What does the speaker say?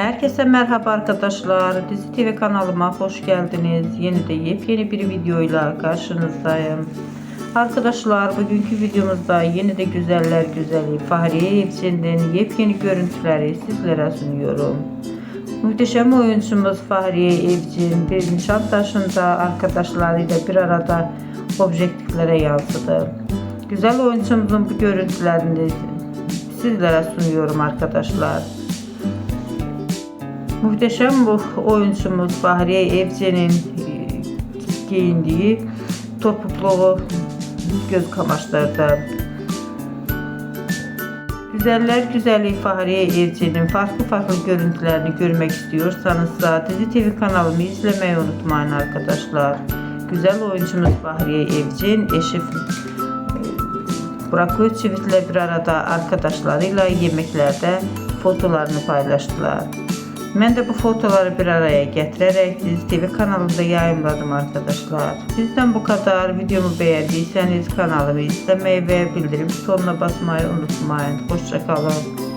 Herkese merhaba arkadaşlar. Dizi TV kanalıma hoş geldiniz. Yeni de yepyeni bir videoyla karşınızdayım. Arkadaşlar bugünkü videomuzda yeni de güzeller güzeli Fahriye Evcen'den yepyeni görüntüleri sizlere sunuyorum. Muhteşem oyuncumuz Fahriye Evcin bir Nişantaşı'nda arkadaşlarıyla bir arada objektiflere yansıdı. Güzel oyuncumuzun bu görüntülerini sizlere sunuyorum arkadaşlar. Muhteşem bu oyuncumuz Fahriye Evcen'in e, giyindiği topukluğu göz kamaştırdı. Güzeller güzeli Fahriye Evcen'in farklı farklı görüntülerini görmek istiyorsanız da Dizi TV kanalımı izlemeyi unutmayın arkadaşlar. Güzel oyuncumuz Fahriye Evcen eşi e, Burak Özçivit'le bir arada arkadaşlarıyla yemeklerde fotolarını paylaştılar. Ben de bu fotoları bir araya getirerek Dizi TV kanalında yayınladım arkadaşlar. Sizden bu kadar. Videomu beğendiyseniz kanalımı izlemeyi ve bildirim butonuna basmayı unutmayın. Hoşçakalın.